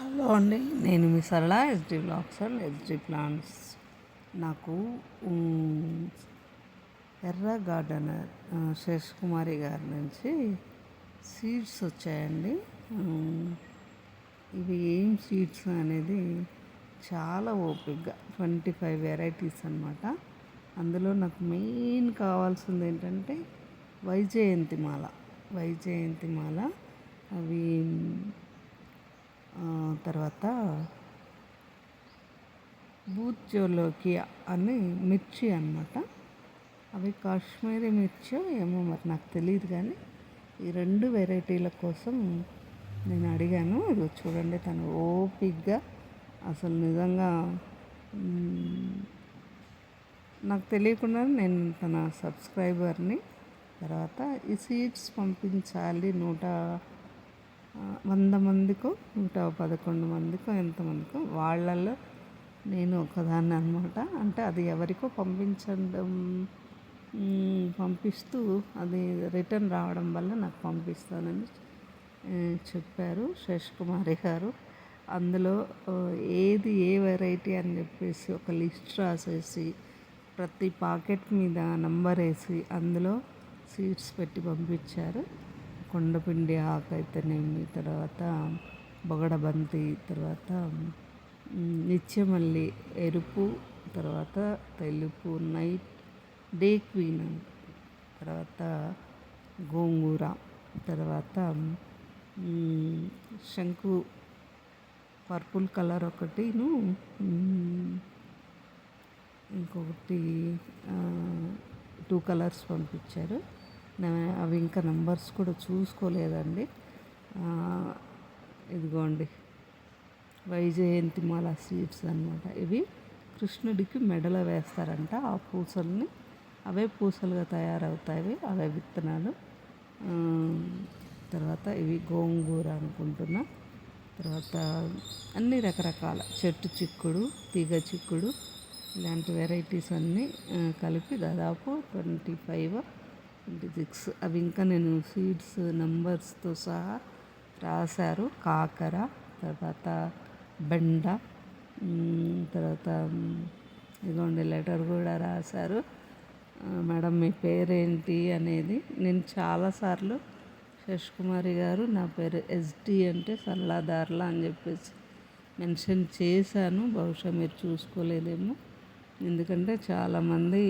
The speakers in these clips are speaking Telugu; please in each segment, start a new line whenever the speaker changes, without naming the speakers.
హలో అండి నేను మీ సరళ ఎస్డి బ్లాక్సర్ ఎస్డి ప్లాంట్స్ నాకు ఎర్ర గార్డెనర్ ఆ, శేష్ కుమారి గారి నుంచి సీడ్స్ వచ్చాయండి. ఇవి ఏం సీడ్స్ అనేది చాలా ఓపిక్గా ట్వంటీ ఫైవ్ వెరైటీస్ అనమాట అందులో నాకు మెయిన్ కావాల్సింది ఏంటంటే వైజయంతిమాల. మాల మాల అవి తర్వాత బూత్జోలోకి అని మిర్చి అన్నమాట. అవి కాశ్మీరీ మిర్చి ఏమో మరి నాకు తెలియదు కానీ ఈ రెండు వెరైటీల కోసం నేను అడిగాను. ఇది చూడండి తను ఓపిక్గా అసలు నిజంగా నాకు తెలియకుండా నేను తన సబ్స్క్రైబర్ని తర్వాత ఈ సీడ్స్ పంపించాలి నూట వంద మందికో నూట పదకొండు మందికో ఎంతమందికో వాళ్ళల్లో నేను ఒకదాన్ని అనమాట అంటే అది ఎవరికో పంపించడం పంపిస్తూ అది రిటర్న్ రావడం వల్ల నాకు పంపిస్తానని చెప్పారు శేష్ కుమారి గారు. అందులో ఏది ఏ వెరైటీ అని చెప్పేసి ఒక లిస్ట్ రాసేసి ప్రతి పాకెట్ మీద నంబర్ వేసి అందులో సీడ్స్ పెట్టి పంపించారు. కొండపిండి ఆకు అయితేనేమి తర్వాత బొగడబంతి తర్వాత నిత్యమల్లి ఎరుపు తర్వాత తెలుపు నైట్ డే క్వీన్ తర్వాత గోంగూర తర్వాత శంకు పర్పుల్ కలర్ ఒకటిను ఇంకొకటి టూ కలర్స్ పంపించారు. అవి ఇంకా నంబర్స్ కూడా చూసుకోలేదండి. ఇదిగోండి. వైజయంతి మాల సీడ్స్ అన్నమాట ఇవి. కృష్ణుడికి మెడలో వేస్తారంట ఆ పూసల్ని. అవే పూసలుగా తయారవుతాయి. అవే విత్తనాలు. తర్వాత ఇవి గోంగూర అనుకుంటున్నా. తర్వాత అన్ని రకరకాల చెట్టు చిక్కుడు తీగ చిక్కుడు ఇలాంటి వెరైటీస్ అన్నీ కలిపి దాదాపు ట్వంటీ ఫైవ్ ట్వంటీ సిక్స్ అవి ఇంకా నేను సీడ్స్ నెంబర్స్తో సహా రాశారు. కాకర తర్వాత బెండ తర్వాత ఇదిగోండి లెటర్ కూడా రాశారు. మేడం మీ పేరేంటి అనేది నేను చాలాసార్లు శశ్ కుమారి గారు నా పేరు ఎస్డి అంటే సల్లాదార్లా అని చెప్పేసి మెన్షన్ చేశాను. బహుశా మీరు చూసుకోలేదేమో. ఎందుకంటే చాలామంది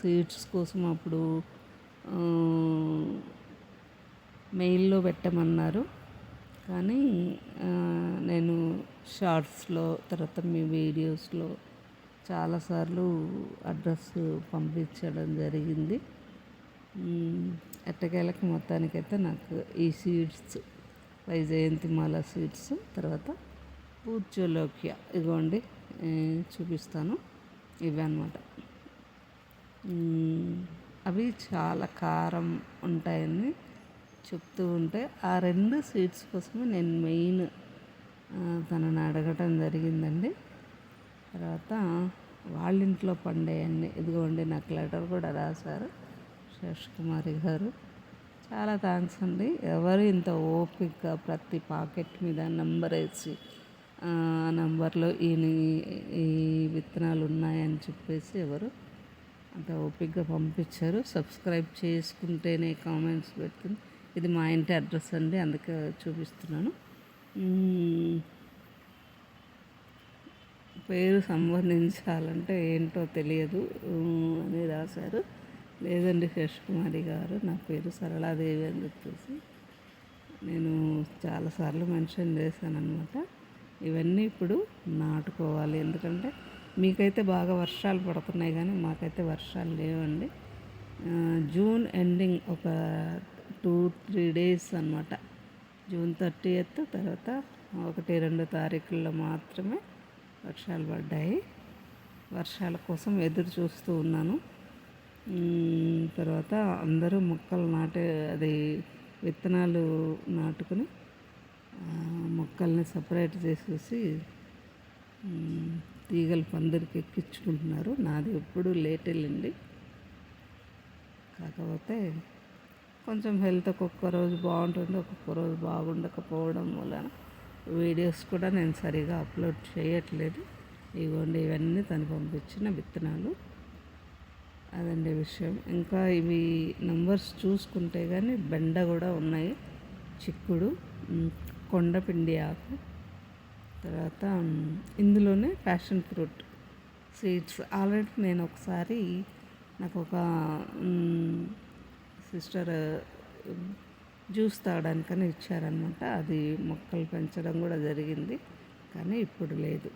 సీట్స్ కోసం అప్పుడు మెయిల్లో పెట్టమన్నారు. కానీ నేను షార్ట్స్లో తర్వాత మీ వీడియోస్లో చాలాసార్లు అడ్రస్ పంపించడం జరిగింది. ఎట్టకేలకి ఎట్టకేలకు మొత్తానికైతే నాకు ఈ సీడ్స్ వైజయంతి మాల సీడ్స్ తర్వాత పూర్చోలోక్య ఇగోండి చూపిస్తాను. ఇవి అనమాట అవి చాలా కారం ఉంటాయని చెప్తూ ఉంటే ఆ రెండు స్వీట్స్ కోసమే నేను మెయిన్ తనని అడగటం జరిగిందండి. తర్వాత వాళ్ళ ఇంట్లో పండేయన్ని ఇదిగోండి నాకు లెటర్ కూడా రాశారు శేష్ కుమారి గారు. చాలా థ్యాంక్స్ అండి. ఎవరు ఇంత ఓపిక్గా ప్రతి పాకెట్ మీద నెంబర్ వేసి ఆ నెంబర్లో ఈ ఈ విత్తనాలు ఉన్నాయని చెప్పేసి ఎవరు అంత ఓపిక్గా పంపించారు. సబ్స్క్రైబ్ చేసుకుంటేనే కామెంట్స్ పెడుతుంది. ఇది మా ఇంటి అడ్రస్ అండి అందుకే చూపిస్తున్నాను. పేరు సంబంధించాలంటే ఏంటో తెలియదు అని రాశారు. లేదండి శేష్ కుమారి గారు నా పేరు సరళాదేవి అని చెప్పేసి నేను చాలాసార్లు మెన్షన్ చేశాను అనమాట ఇవన్నీ ఇప్పుడు నాటుకోవాలి. ఎందుకంటే మీకైతే బాగా వర్షాలు పడుతున్నాయి కానీ మాకైతే వర్షాలు లేవండి. జూన్ ఎండింగ్ ఒక టూ త్రీ డేస్ అనమాట జూన్ థర్టీ ఎత్ తర్వాత ఒకటి రెండు తారీఖుల్లో మాత్రమే వర్షాలు పడ్డాయి. వర్షాల కోసం ఎదురు చూస్తూ ఉన్నాను. తర్వాత అందరూ మొక్కలు నాటే అది విత్తనాలు నాటుకుని మొక్కల్ని సపరేట్ చేసేసి తీగలు పందిరికి ఎక్కించుకుంటున్నారు. నాది ఎప్పుడు లేట్ వెళ్ళింది కాకపోతే కొంచెం హెల్త్ ఒక్కొక్క రోజు బాగుంటుంది ఒక్కొక్క రోజు బాగుండకపోవడం వలన వీడియోస్ కూడా నేను సరిగా అప్లోడ్ చేయట్లేదు. ఇవ్వండి ఇవన్నీ తను పంపించిన విత్తనాలు. అదండి విషయం. ఇంకా ఇవి నంబర్స్ చూసుకుంటే కానీ బెండ కూడా ఉన్నాయి. చిక్కుడు కొండపిండి ఆకు. తర్వాత ఇందులోనే ప్యాషన్ ఫ్రూట్ సీడ్స్ ఆల్రెడీ నేను ఒకసారి నాకు ఒక సిస్టర్ జ్యూస్ తాగడానికని ఇచ్చారనమాట అది మొక్కలు పెంచడం కూడా జరిగింది. కానీ ఇప్పుడు లేదు.